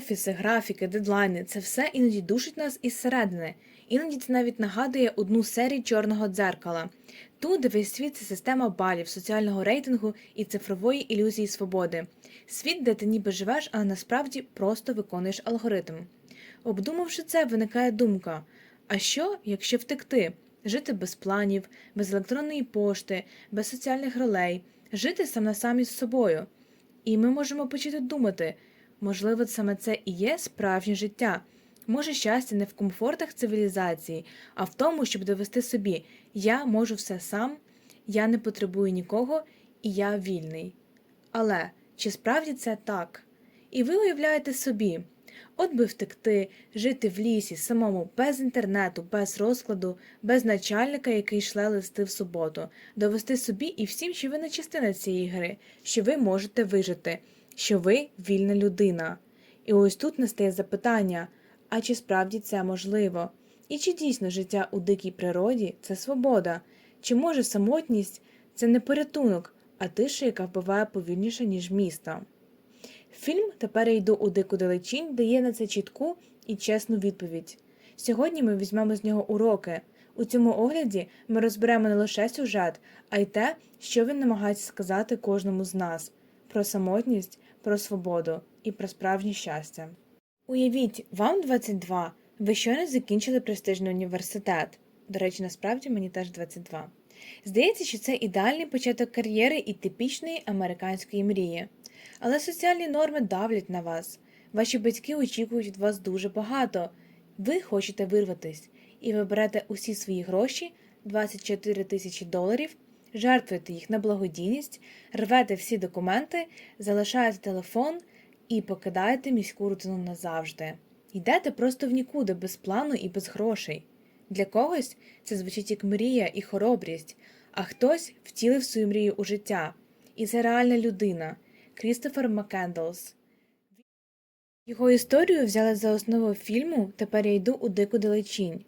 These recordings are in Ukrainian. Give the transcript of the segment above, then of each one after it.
Офіси, графіки, дедлайни це все іноді душить нас із середини. Іноді це навіть нагадує одну серію чорного дзеркала. Тут, весь світ це система балів, соціального рейтингу і цифрової ілюзії свободи. Світ, де ти ніби живеш, а насправді просто виконуєш алгоритм. Обдумавши це, виникає думка: а що, якщо втекти? Жити без планів, без електронної пошти, без соціальних ролей, жити сам на самі з собою. І ми можемо почати думати, можливо, саме це і є справжнє життя. Може, щастя не в комфортах цивілізації, а в тому, щоб довести собі я можу все сам, я не потребую нікого і я вільний. Але чи справді це так? І ви уявляєте собі, от би втекти, жити в лісі самому, без інтернету, без розкладу, без начальника, який шле листи в суботу, довести собі і всім, що ви не частина цієї гри, що ви можете вижити, що ви вільна людина. І ось тут настає запитання: а чи справді це можливо? І чи дійсно життя у дикій природі це свобода? Чи може самотність це не порятунок, а тиша, яка вбиває повільніше, ніж місто? Фільм Тепер я йду у дику далечінь дає на це чітку і чесну відповідь. Сьогодні ми візьмемо з нього уроки. У цьому огляді ми розберемо не лише сюжет, а й те, що він намагається сказати кожному з нас про самотність, про свободу і про справжнє щастя. Уявіть, вам 22, ви щойно закінчили престижний університет. До речі, насправді мені теж 22. Здається, що це ідеальний початок кар'єри і типічної американської мрії. Але соціальні норми давлять на вас. Ваші батьки очікують від вас дуже багато. Ви хочете вирватись, і ви берете усі свої гроші 24 тисячі доларів, жертвуєте їх на благодійність, рвете всі документи, залишаєте телефон і покидаєте міську рутину назавжди. Йдете просто в нікуди, без плану і без грошей. Для когось це звучить як мрія і хоробрість, а хтось втілив свою мрію у життя. І це реальна людина Крістофер Маккендлс. Його історію взяли за основу фільму Тепер я йду у дику далечінь.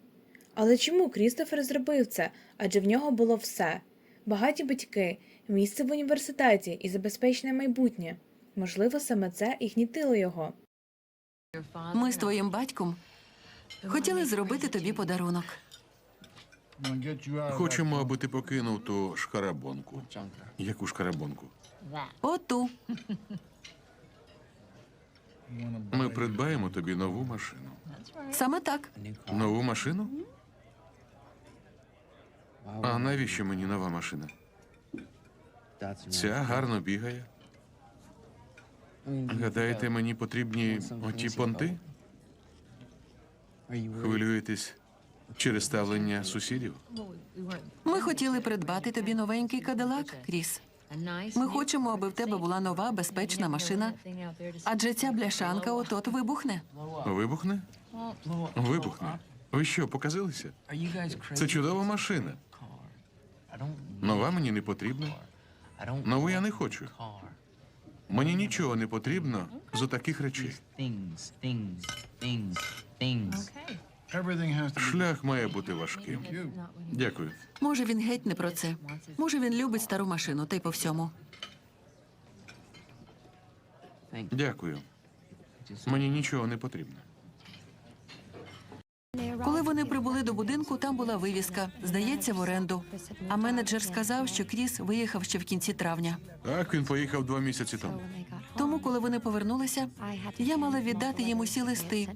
Але чому Крістофер зробив це? Адже в нього було все багаті батьки, місце в університеті і забезпечене майбутнє. Можливо, саме це і гнітило його. Ми з твоїм батьком хотіли зробити тобі подарунок. Хочемо, аби ти покинув ту шкарабонку. Яку шкарабонку? Оту. Ми придбаємо тобі нову машину. Саме так. Нову машину? А навіщо мені нова машина? Ця гарно бігає. Гадаєте, мені потрібні оті понти? Хвилюєтесь через ставлення сусідів? Ми хотіли придбати тобі новенький кадилак, Кріс. Ми хочемо, аби в тебе була нова безпечна машина, адже ця бляшанка от-от вибухне. Вибухне? Вибухне. Ви що, показилися? Це чудова машина. Нова мені не потрібна. Нову я не хочу. Мені нічого не потрібно з таких речей. Шлях має бути важким. Дякую. Може, він геть не про це. Може, він любить стару машину, та й по всьому. Дякую. Мені нічого не потрібно. Коли вони прибули до будинку, там була вивіска Здається, в оренду. А менеджер сказав, що Кріс виїхав ще в кінці травня. Так, він поїхав два місяці тому. Тому, коли вони повернулися, я мала віддати їм усі листи,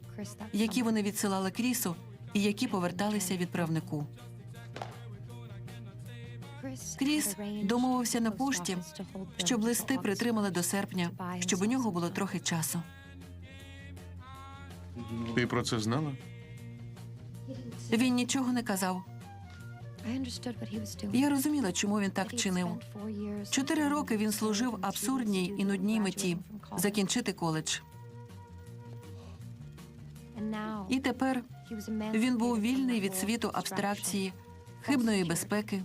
які вони відсилали Крісу і які поверталися відправнику. Кріс домовився на пошті, щоб листи притримали до серпня, щоб у нього було трохи часу. Ти про це знала? Він нічого не казав. Я розуміла, чому він так чинив. Чотири роки він служив абсурдній і нудній меті закінчити коледж. І тепер він був вільний від світу абстракції, хибної безпеки,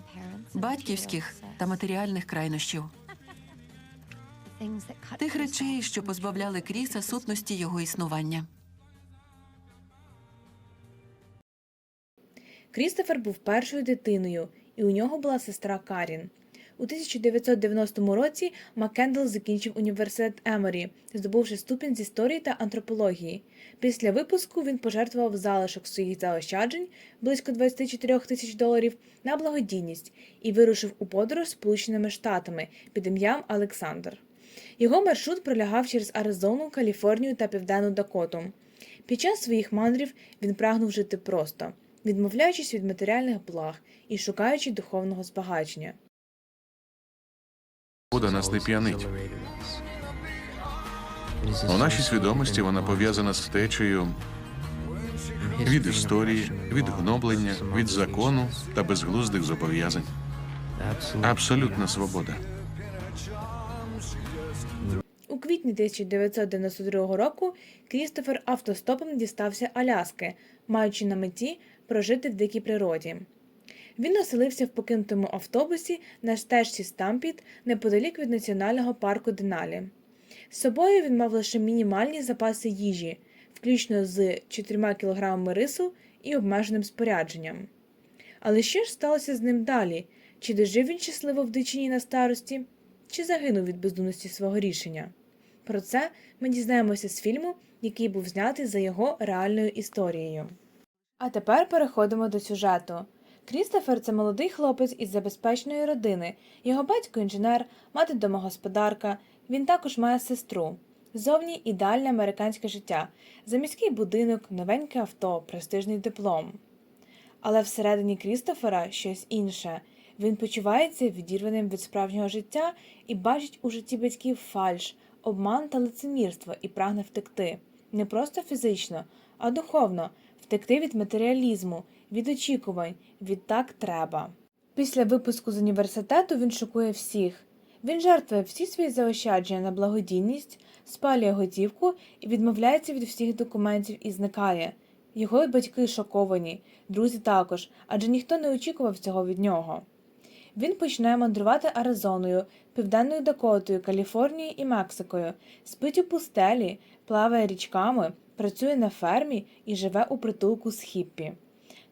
батьківських та матеріальних крайнощів, тих речей, що позбавляли Кріса сутності його існування. Крістофер був першою дитиною, і у нього була сестра Карін. У 1990 році Маккендл закінчив університет Еморі, здобувши ступінь з історії та антропології. Після випуску він пожертвував залишок своїх заощаджень близько 24 тисяч доларів на благодійність і вирушив у подорож Сполученими Штатами під ім'ям Олександр. Його маршрут пролягав через Аризону, Каліфорнію та Південну Дакоту. Під час своїх мандрів він прагнув жити просто, відмовляючись від матеріальних благ і шукаючи духовного збагачення. Свобода нас не п'янить. У нашій свідомості вона пов'язана з втечею від історії, від гноблення, від закону та безглуздих зобов'язань. Абсолютна свобода. У квітні 1992 року Крістофер автостопом дістався Аляски, маючи на меті прожити в дикій природі. Він оселився в покинутому автобусі на стежці Стампіт неподалік від національного парку Деналі. З собою він мав лише мінімальні запаси їжі, включно з 4 кілограмами рису і обмеженим спорядженням. Але що ж сталося з ним далі? Чи дожив він щасливо в дичині на старості, чи загинув від бездумності свого рішення? Про це ми дізнаємося з фільму, який був знятий за його реальною історією. А тепер переходимо до сюжету. Крістофер це молодий хлопець із забезпеченої родини. Його батько інженер, мати домогосподарка. Він також має сестру. Зовні ідеальне американське життя, заміський будинок, новеньке авто, престижний диплом. Але всередині Крістофера щось інше. Він почувається відірваним від справжнього життя і бачить у житті батьків фальш, обман та лицемірство і прагне втекти. Не просто фізично, а духовно втекти від матеріалізму, від очікувань, від так треба. Після випуску з університету він шокує всіх. Він жертвує всі свої заощадження на благодійність, спалює готівку і відмовляється від всіх документів і зникає. Його батьки шоковані, друзі також, адже ніхто не очікував цього від нього. Він починає мандрувати Аризоною, Південною Дакотою, Каліфорнією і Мексикою, спить у пустелі, плаває річками, працює на фермі і живе у притулку з хіппі.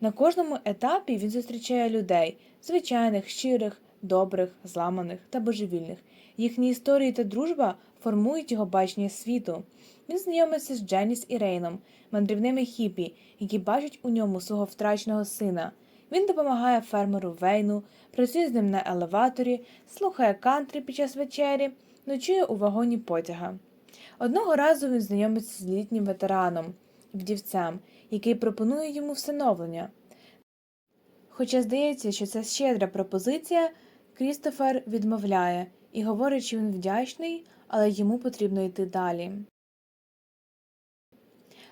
На кожному етапі він зустрічає людей звичайних, щирих, добрих, зламаних та божевільних. Їхні історії та дружба формують його бачення світу. Він знайомиться з Дженіс і Рейном, мандрівними хіпі, які бачать у ньому свого втраченого сина. Він допомагає фермеру Вейну, працює з ним на елеваторі, слухає кантрі під час вечері, ночує у вагоні потяга. Одного разу він знайомиться з літнім ветераном, вдівцем, який пропонує йому всиновлення. Хоча здається, що це щедра пропозиція, Крістофер відмовляє і говорить, що він вдячний, але йому потрібно йти далі.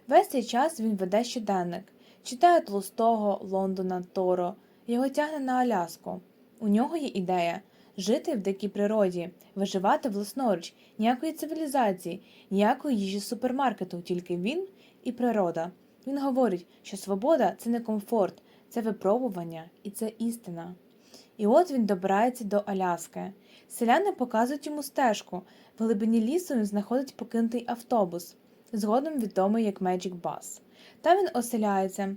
Весь цей час він веде щоденник, читає Толстого, Лондона, Торо, його тягне на Аляску. У нього є ідея жити в дикій природі, виживати власноруч, ніякої цивілізації, ніякої їжі супермаркету, тільки він і природа. Він говорить, що свобода це не комфорт, це випробування і це істина. І от він добирається до Аляски. Селяни показують йому стежку. В глибині лісу він знаходить покинутий автобус, згодом відомий як Magic Bus. Там він оселяється.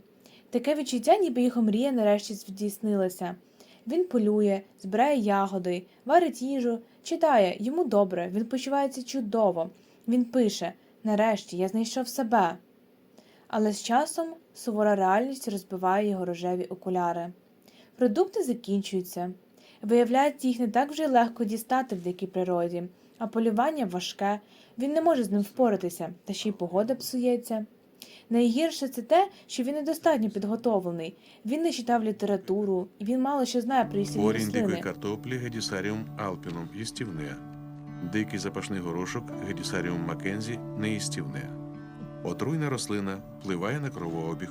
Таке відчуття, ніби його мрія нарешті здійснилася. Він полює, збирає ягоди, варить їжу, читає, йому добре, він почувається чудово. Він пише нарешті я знайшов себе. Але з часом сувора реальність розбиває його рожеві окуляри. Продукти закінчуються. Виявляється, їх не так вже легко дістати в дикій природі, а полювання важке, він не може з ним впоратися, та ще й погода псується. Найгірше це те, що він недостатньо підготовлений. Він не читав літературу, і він мало що знає про їстівні Корінь дикої картоплі Гедісаріум алпінум їстівне. Дикий запашний горошок Гедісаріум Маккензі неїстівне. Отруйна рослина впливає на кровообіг.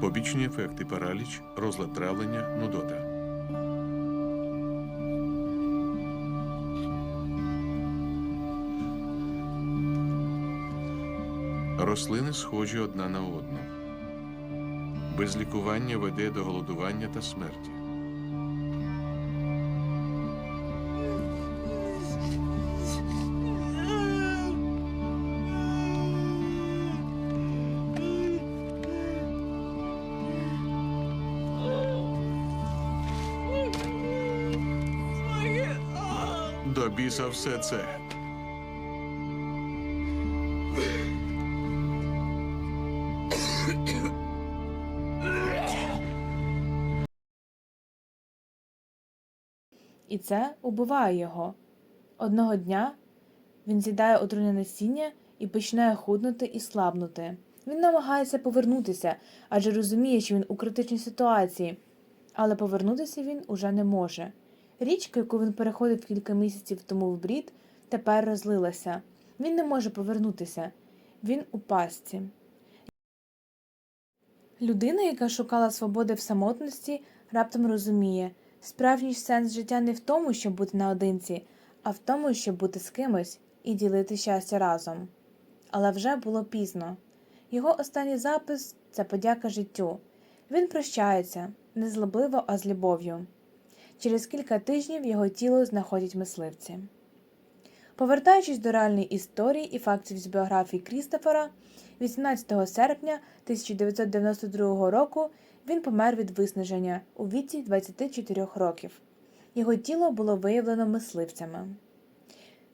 Побічні ефекти параліч, розлад травлення, нудота. Рослини схожі одна на одну. Без лікування веде до голодування та смерті. До біса все це. І це убиває його. Одного дня він з'їдає отруйне насіння і починає худнути і слабнути. Він намагається повернутися, адже розуміє, що він у критичній ситуації, але повернутися він уже не може. Річка, яку він переходив кілька місяців тому в брід, тепер розлилася. Він не може повернутися. Він у пастці. Людина, яка шукала свободи в самотності, раптом розуміє, справжній сенс життя не в тому, щоб бути наодинці, а в тому, щоб бути з кимось і ділити щастя разом. Але вже було пізно. Його останній запис це подяка життю. Він прощається не злобливо, а з любов'ю. Через кілька тижнів його тіло знаходять мисливці. Повертаючись до реальної історії і фактів з біографії Крістофера, 18 серпня 1992 року він помер від виснаження у віці 24 років. Його тіло було виявлено мисливцями.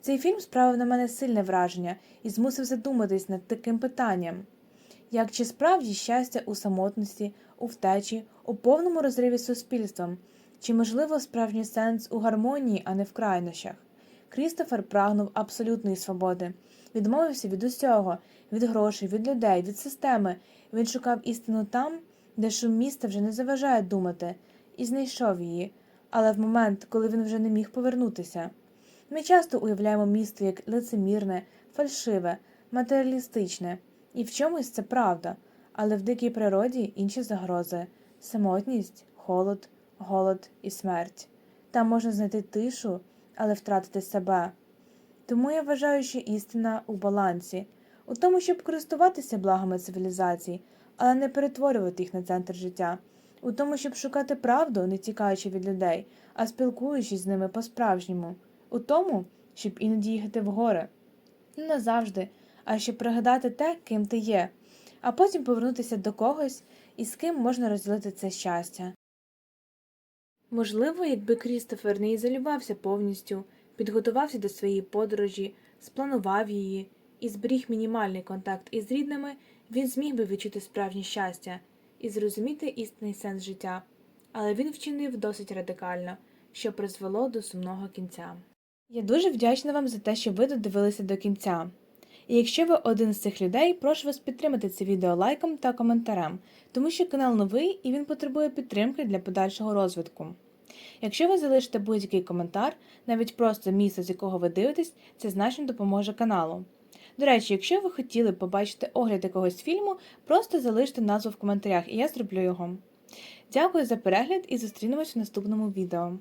Цей фільм справив на мене сильне враження і змусив задуматись над таким питанням: як чи справді щастя у самотності, у втечі, у повному розриві з суспільством, чи можливо справжній сенс у гармонії, а не в крайнощах? Крістофер прагнув абсолютної свободи, відмовився від усього, від грошей, від людей, від системи. Він шукав істину там, де шум міста вже не заважає думати, і знайшов її, але в момент, коли він вже не міг повернутися. Ми часто уявляємо місто як лицемірне, фальшиве, матеріалістичне, і в чомусь це правда, але в дикій природі інші загрози самотність, холод, голод і смерть. Там можна знайти тишу, але втратити себе. Тому я вважаю, що істина у балансі, у тому, щоб користуватися благами цивілізації, але не перетворювати їх на центр життя, у тому, щоб шукати правду, не тікаючи від людей, а спілкуючись з ними по-справжньому, у тому, щоб іноді їхати в гори. Не назавжди, а щоб пригадати те, ким ти є, а потім повернутися до когось, із ким можна розділити це щастя. Можливо, якби Крістофер не ізолювався повністю, підготувався до своєї подорожі, спланував її і зберіг мінімальний контакт із рідними, він зміг би відчути справжнє щастя і зрозуміти істинний сенс життя, але він вчинив досить радикально, що призвело до сумного кінця. Я дуже вдячна вам за те, що ви додивилися до кінця. І якщо ви один з цих людей, прошу вас підтримати це відео лайком та коментарем, тому що канал новий і він потребує підтримки для подальшого розвитку. Якщо ви залишите будь-який коментар, навіть просто місце, з якого ви дивитесь, це значно допоможе каналу. До речі, якщо ви хотіли побачити огляд якогось фільму, просто залиште назву в коментарях, і я зроблю його. Дякую за перегляд і зустрінемось в наступному відео.